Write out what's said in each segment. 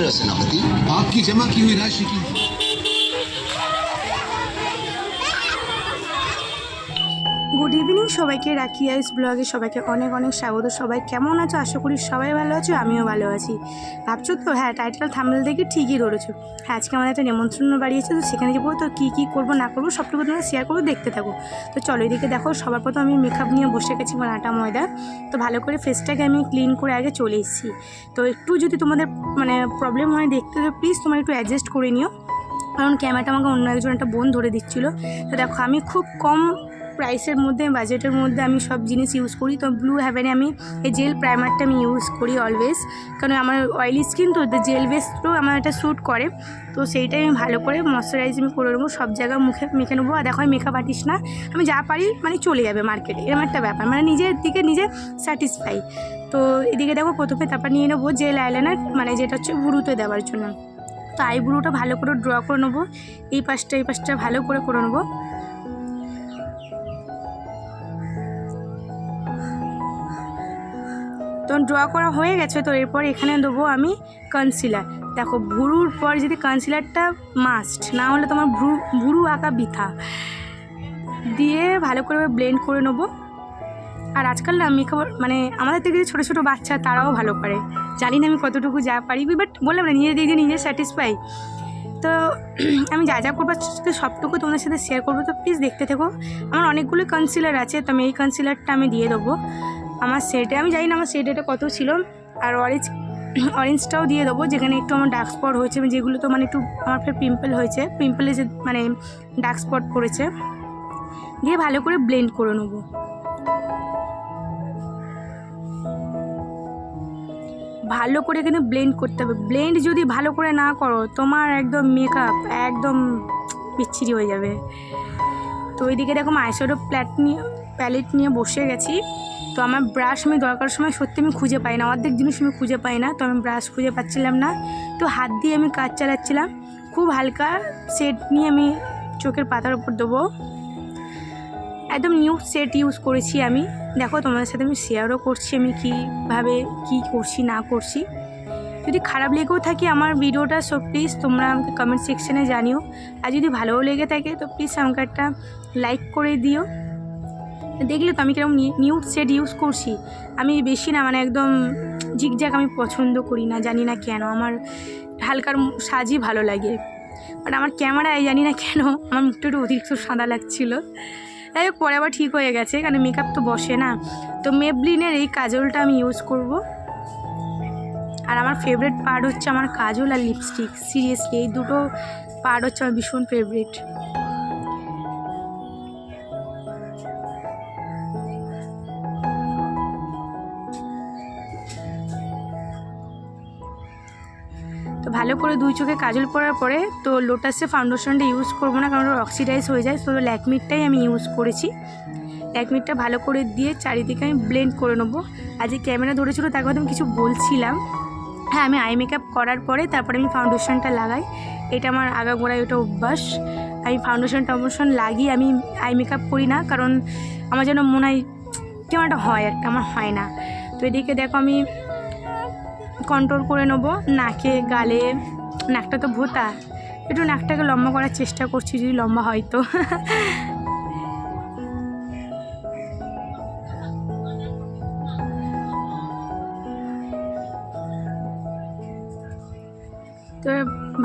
Mister सेनापति? आपकी जमा की हुई राशि की। সবাইকে রাখি আইস ব্লগে সবাইকে অনেক অনেক স্বাগত। সবাই কেমন আছো? আশা করি সবাই ভালো আছো, আমিও ভালো আছি। ভাবছ তো? হ্যাঁ টাইটেল থামলে দেখে ঠিকই ধরেছো। হ্যাঁ আজকে আমাদের একটা নেমন্ত্রণ বাড়িয়েছে তো সেখানে যাব তো কী কী করব, না করব, সবটুকু তোমরা শেয়ার করব, দেখতে থাকো। তো চলো এদিকে দেখো, সবার প্রথম আমি মেকআপ নিয়ে বসে গেছি মানে আটা ময়দা। তো ভালো করে ফেসটাকে আমি ক্লিন করে আগে চলে এসেছি। তো একটু যদি তোমাদের মানে প্রবলেম হয় দেখতে, তো প্লিজ তোমার একটু অ্যাডজাস্ট করে নিও। কারণ ক্যামেরাটা আমাকে অন্য একজন একটা বোন ধরে দিচ্ছিল। তো দেখো, আমি খুব কম প্রাইসের মধ্যে বাজেটের মধ্যে আমি সব জিনিস ইউজ করি। তো ব্লু হ্যাভেনে আমি এই জেল প্রাইমারটা আমি ইউজ করি অলওয়েজ কারণ আমার অয়েলি স্কিন তো জেল বেসটাও আমার একটা শ্যুট করে। তো সেইটাই আমি ভালো করে ময়শ্চারাইজ আমি করে নেব, সব জায়গায় মুখে, মেখে নেব। আর দেখো মেকআপ আর্টিস্ট না, আমি যা পারি মানে চলে যাবে মার্কেটে এরকম একটা ব্যাপার। মানে নিজের দিকে নিজে স্যাটিসফাই তো এদিকে দেখো, প্রথমে তারপর নিয়ে নেব জেল আইলাইনার মানে যেটা হচ্ছে ভুরুতে দেওয়ার জন্য। তো আইব্রোটা ভালো করে ড্র করে নেব। এই পাশটা এই পাশটা ভালো করে করে নেব। তো ড্র করা হয়ে গেছে, তো এরপর এখানে দেবো আমি কনসিলার দেখো, ভুরুর পর যদি কনসিলারটা মাস্ট না হলে তোমার ভ্রু, ভুরু আঁকা বৃথা। দিয়ে ভালো করে ব্লেন্ড করে নেব। আর আজকাল না মেকআপ মানে আমাদের থেকে যে ছোটো ছোটো বাচ্চা, তারাও ভালো করে। জানি না আমি কতটুকু যা পারি বাট বললাম না, নিজের দিকে নিজে স্যাটিসফাই তো আমি যা যা করব সবটুকু তোমাদের সাথে শেয়ার করব, তো প্লিজ দেখতে থেকো। আমার অনেকগুলো কনসিলার আছে, তো আমি এই কনসিলারটা আমি দিয়ে দেবো। আমার সেটে আমি জানি না আমার সেট এটা কত ছিল, আর অরেঞ্জ অরেঞ্জটাও দিয়ে দেবো, যেখানে একটু আমার ডার্ক স্পট হয়েছে যেগুলো তো মানে একটু আমার ফের পিম্পল হয়েছে পিম্পলে যে মানে ডার্ক স্পট পড়েছে, দিয়ে ভালো করে ব্লেন্ড করে নেব। ভালো করে কিন্তু ব্লেন্ড করতে হবে। ব্লেন্ড যদি ভালো করে না করো, তোমার একদম মেকআপ একদম বিচ্ছিরি হয়ে যাবে। তো ওইদিকে দেখো আইশ্যাডো প্ল্যাট নিয়ে প্যালেট নিয়ে বসে গেছি। তো আমার ব্রাশ আমি দরকার সময় সত্যি আমি খুঁজে পাই না। অর্ধেক জিনিস আমি খুঁজে পাই না, তো আমি ব্রাশ খুঁজে পাচ্ছিলাম না। তো হাত দিয়ে আমি কাজ চালাচ্ছিলাম। খুব হালকা সেট নিয়ে আমি চোখের পাতার উপর দেবো। একদম নিউ সেট ইউজ করেছি আমি। দেখো তোমাদের সাথে আমি শেয়ারও করছি আমি কীভাবে কী করছি, না করছি। যদি খারাপ লেগেও থাকে আমার ভিডিওটা সো প্লিজ তোমরা আমাকে কমেন্ট সেকশানে জানিও। আর যদি ভালোও লেগে থাকে, তো প্লিজ আমাকে একটা লাইক করে দিও। দেখলে তো আমি কীরকম নিউ সেট ইউজ করছি। আমি বেশি না মানে একদম ঝিকঝাক আমি পছন্দ করি না, জানি না কেন। আমার হালকার সাজই ভালো লাগে। বাট আমার ক্যামেরায় জানি না কেন, আমার মুখটা একটু অতিরিক্ত সাদা লাগছিল। যাই হোক, পরে আবার ঠিক হয়ে গেছে, কারণ মেকআপ তো বসে না। তো মেবলিনের এই কাজলটা আমি ইউজ করব। আর আমার ফেভারিট পার্ট হচ্ছে আমার কাজল আর লিপস্টিক সিরিয়াসলি এই দুটো পার্ট হচ্ছে আমার ভীষণ ফেভারিট ভালো করে দুই চোখে কাজল পরার পরে তো লোটাসে ফাউন্ডেশনটা ইউজ করব না, কারণ অক্সিডাইজ হয়ে যায়। তো ল্যাকমিটটাই আমি ইউজ করেছি। ল্যাকমিটটা ভালো করে দিয়ে চারিদিকে আমি ব্লেন্ড করে নেব। আর যে ক্যামেরা ধরেছিল তাকে হয়তো আমি কিছু বলছিলাম। হ্যাঁ আমি আই মেকআপ করার পরে তারপরে আমি ফাউন্ডেশনটা লাগাই। এটা আমার আগাগোড়ায় ওটা অভ্যাস। আমি ফাউন্ডেশন টাউন্ডেশন লাগিয়ে আমি আই মেকআপ করি না, কারণ আমার যেন মনে হয় কেমন একটা হয় একটা আমার হয় না। তো এদিকে দেখো আমি কন্ট্রোল করে নেব। নাকে, গালে, নাকটা তো ভোতা। একটু নাকটাকে লম্বা করার চেষ্টা করছি, যদি লম্বা হয় তো। তো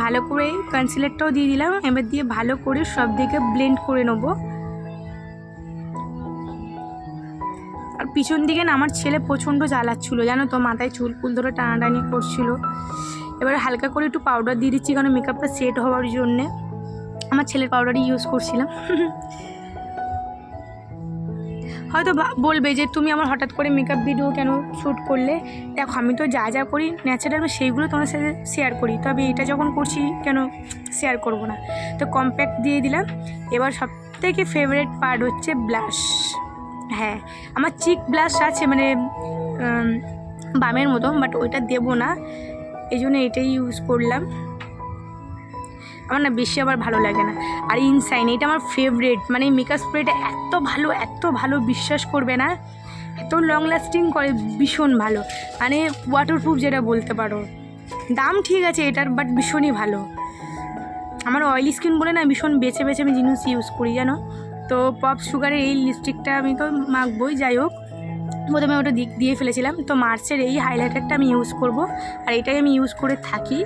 ভালো করে কনসিলারটাও দিয়ে দিলাম। এবার দিয়ে ভালো করে সব দিকে ব্লেন্ড করে নেব। পিছন দিকে না আমার ছেলে প্রচণ্ড জ্বালাচ্ছিলো, জানো তো? মাথায় চুল ফুল ধরে টানাটানি করছিল। এবার হালকা করে একটু পাউডার দিয়ে দিচ্ছি কারণ মেকআপটা সেট হওয়ার জন্যে। আমার ছেলের পাউডারই ইউজ করছিলাম। হয়তো বলবে যে, তুমি আমার হঠাৎ করে মেকআপ ভিডিও কেন শ্যুট করলে? দেখো, আমি তো যা যা করি ন্যাচারাল আমি সেইগুলো তোমার সাথে শেয়ার করি। তবে এটা যখন করছি কেন শেয়ার করব না? তো কম্প্যাক্ট দিয়ে দিলাম। এবার সব থেকে ফেভারেট পার্ট হচ্ছে ব্লাশ হ্যাঁ আমার চিক ব্লাশ আছে মানে বামের মতো বাট ওইটা দেবো না। এই জন্য এটাই ইউজ করলাম। আমার না বেশি আবার ভালো লাগে না। আর ইনসাইন এটা আমার ফেভারেট মানে মেকআপ স্প্রেটা এত ভালো এত ভালো বিশ্বাস করবে না। এত লং লাস্টিং করে, ভীষণ ভালো। মানে ওয়াটারপ্রুফ যেটা বলতে পারো। দাম ঠিক আছে এটার বাট ভীষণই ভালো। আমার অয়েলি স্কিন বলে না, ভীষণ বেছে বেছে আমি জিনিস ইউজ করি, জানো? তো পপ সুগারের এই লিপস্টিকটা আমি তো মাখবই, যাই হোক। প্রথমে ওটা দিক দিয়ে ফেলেছিলাম। তো মার্চের এই হাইলাইটারটা আমি ইউজ করব। আর এটাই আমি ইউজ করে থাকি।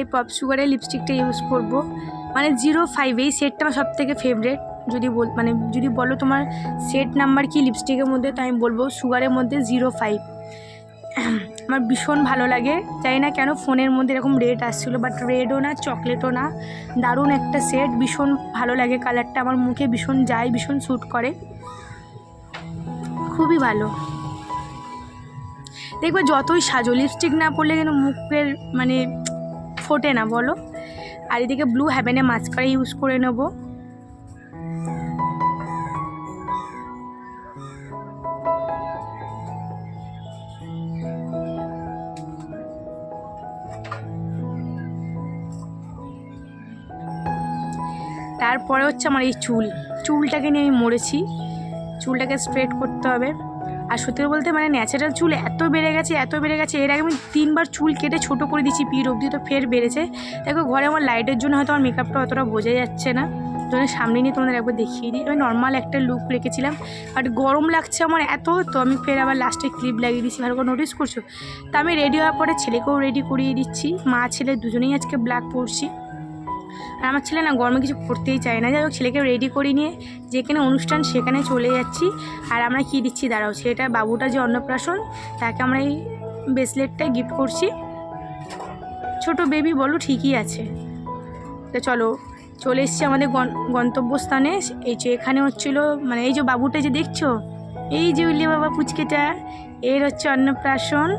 এই পপ সুগারের লিপস্টিকটা ইউজ করব। মানে জিরো ফাইভ এই সেটটা আমার সব থেকে ফেভারেট যদি বল মানে যদি বলো তোমার সেট নাম্বার কি লিপস্টিকের মধ্যে, তো আমি বলব সুগারের মধ্যে জিরো ফাইভ আমার ভীষণ ভালো লাগে। জানি না কেন ফোনের মধ্যে এরকম রেড আসছিল বাট রেডও না চকলেটও না, দারুণ একটা সেট ভীষণ ভালো লাগে কালারটা আমার মুখে ভীষণ যায়, ভীষণ স্যুট করে। খুবই ভালো। দেখবে যতই সাজো লিপস্টিক না পরলে কিন্তু মুখের মানে ফোটে না, বলো? আর এদিকে ব্লু হ্যাভেনে মাস্কারা ইউজ করে নেব। তারপরে হচ্ছে আমার এই চুল। চুলটাকে নিয়ে আমি মরেছি। চুলটাকে স্ট্রেট করতে হবে। আর সত্যি বলতে মানে ন্যাচারাল চুল এত বেড়ে গেছে, এত বেড়ে গেছে, এর আগে আমি তিনবার চুল কেটে ছোট করে দিচ্ছি পিঠ অবধি তো ফের বেড়েছে। দেখো, ঘরে আমার লাইটের জন্য হয়তো আমার মেকআপটা অতটা বোঝা যাচ্ছে না। জন্য সামনে নিয়ে তোমাদের একবার দেখিয়ে দিই। আমি নর্মাল একটা লুক রেখেছিলাম বাট গরম লাগছে আমার এত, তো আমি ফের আবার লাস্টে ক্লিপ লাগিয়ে দিচ্ছি ভালো করে নোটিস করছ? তা আমি রেডি হওয়ার পরে ছেলেকেও রেডি করিয়ে দিচ্ছি। মা, ছেলে দুজনেই আজকে ব্ল্যাক পরছি। আর আমার ছেলে না গরমে কিছু পড়তেই চায় না। যাই হোক ছেলেকে রেডি করে নিয়ে যেখানে অনুষ্ঠান সেখানে চলে যাচ্ছি। আর আমরা কী দিচ্ছি, দাঁড়াও। ছেলেটা বাবুটা যে অন্নপ্রাশন, তাকে আমরা এই ব্রেসলেটটাই গিফট করছি। ছোট বেবি বলো, ঠিকই আছে। তো চলো, চলে এসছি আমাদের গন- গন্তব্যস্থানে। এই যে এখানে হচ্ছিল মানে এই যে বাবুটা যে দেখছ, এই যে উল্লি বাবা পুচকেটা, এর হচ্ছে অন্নপ্রাশন।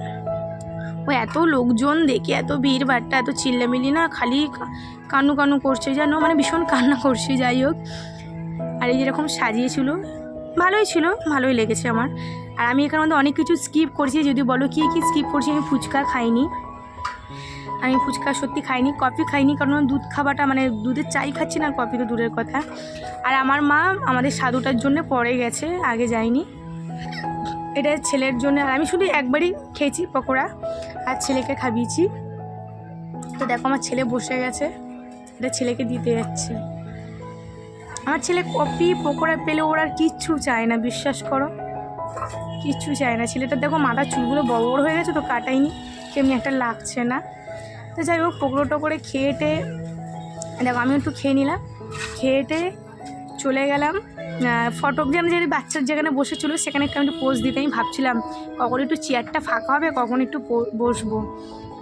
ও এত লোকজন দেখে, এত ভিড় ভাট্টা এত চিল্লামিলি না, খালি কানু কানু করছে, যেন মানে ভীষণ কান্না করছে, যাই হোক। আর এই যেরকম সাজিয়েছিল, ভালোই ছিল, ভালোই লেগেছে আমার। আর আমি এখানে মধ্যে অনেক কিছু স্কিপ করছি, যদি বলো কী কী স্কিপ করছি, আমি ফুচকা খাইনি। আমি ফুচকা সত্যি খাইনি কফি খাইনি, কারণ দুধ খাওয়াটা মানে দুধের চাই খাচ্ছি না কফি তো দূরের কথা। আর আমার মা আমাদের সাধুটার জন্য পরে গেছে, আগে যায়নি। এটা ছেলের জন্য, আর আমি শুধু একবারই খেয়েছি পকোড়া। আর ছেলেকে খাবিয়েছি তো দেখো, আমার ছেলে বসে গেছে। এটা ছেলেকে দিতে যাচ্ছি। আমার ছেলে কপি পকোড়া পেলে ওর আর কিচ্ছু চায় না, বিশ্বাস করো। কিচ্ছু চায় না। ছেলেটার দেখো, মাথার চুলগুলো বড় বড় হয়ে গেছে, তো কাটাইনি কেমনি একটা লাগছে না। তো যাই হোক পকোড়ো টকোড়ে খেয়েটে দেখো আমি একটু খেয়ে নিলাম। খেয়েটে চলে গেলাম। ফটোগ্রাম যে বাচ্চার যেখানে বসেছিল, সেখানে একটু আমি একটু পোজ দিতে, আমি ভাবছিলাম কখন একটু চেয়ারটা ফাঁকা হবে, কখন একটু বসবো।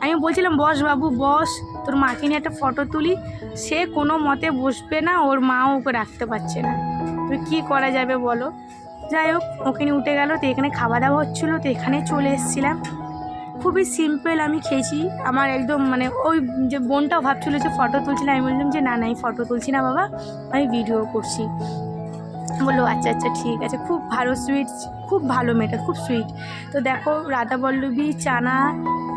আমি বলছিলাম, বস বাবু, বস, তোর মাকে নিয়ে একটা ফটো তুলি। সে কোনো মতে বসবে না, ওর মাও ওকে রাখতে পারছে না। তো কী করা যাবে বলো? যাই হোক ওখানে উঠে গেল, তো এখানে খাওয়া দাওয়া হচ্ছিল, তো এখানে চলে এসেছিলাম। খুবই সিম্পল আমি খেয়েছি। আমার একদম মানে ওই যে বোনটাও ভাবছিলো যে ফটো তুলছিলাম আমি বললাম যে, না না, আমি ফটো তুলছি না বাবা, আমি ভিডিও করছি। বলল আচ্ছা আচ্ছা ঠিক আছে। খুব ভালো সুইট খুব ভালো মেয়েটা, খুব সুইট তো দেখো, রাধা বল্লভী, চানা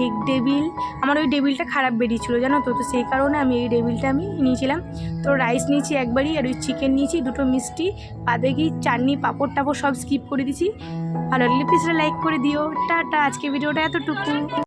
এগ ডেবিল আমার ওই ডেবিলটা খারাপ বেরিয়েছিলো, জানো তো? তো সেই কারণে আমি এই ডেবিলটা আমি নিয়েছিলাম। তো রাইস নিয়েছি একবারই আর ওই চিকেন নিয়েছি, দুটো মিষ্টি, বাদে কি চাটনি, পাঁপড় টাপড় সব স্কিপ করে দিয়েছি। ভালো লাগলে প্লিজ লাইক করে দিও। টাটা আজকে ভিডিওটা এতটুকু।